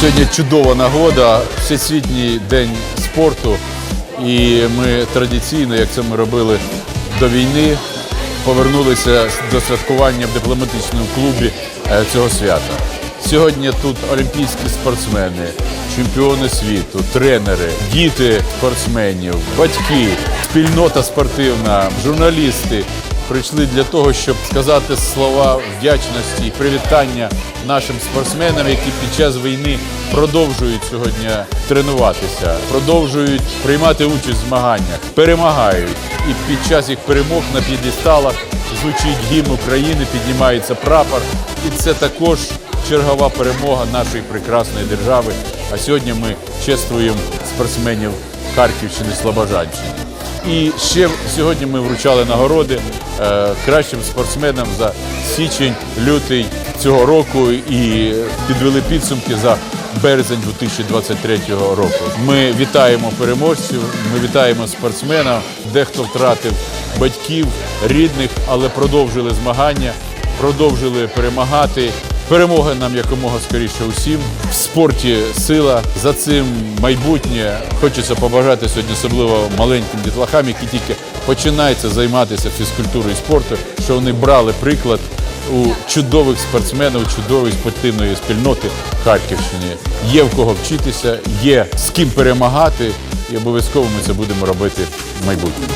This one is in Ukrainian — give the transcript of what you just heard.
Сьогодні чудова нагода, всесвітній день спорту. І ми традиційно, як це ми робили до війни, повернулися до святкування в дипломатичному клубі е, цього свята. Сьогодні тут олімпійські спортсмени, чемпіони світу, тренери, діти спортсменів, батьки, спільнота спортивна, журналісти прийшли для того, щоб сказати слова вдячності і привітання нашим спортсменам, які під час війни продовжують сьогодні тренуватися, продовжують приймати участь в змаганнях, перемагають. І під час їх перемог на п'єдесталах звучить гімн України, піднімається прапор. І це також чергова перемога нашої прекрасної держави. А сьогодні ми чествуємо спортсменів Харківщини, Слобожанщини. І ще сьогодні ми вручали нагороди е, кращим спортсменам за січень, лютий цього року і підвели підсумки за березень 2023 року. Ми вітаємо переможців, ми вітаємо спортсменів, дехто втратив батьків, рідних, але продовжили змагання, продовжили перемагати. Перемоги нам якомога скоріше усім. В спорті сила за цим майбутнє. Хочеться побажати сьогодні, особливо маленьким дітлахам, які тільки починаються займатися фізкультурою і спорту, що вони брали приклад у чудових спортсменів, у чудової спортивної спільноти Харківщини. Є в кого вчитися, є з ким перемагати, і обов'язково ми це будемо робити в майбутньому.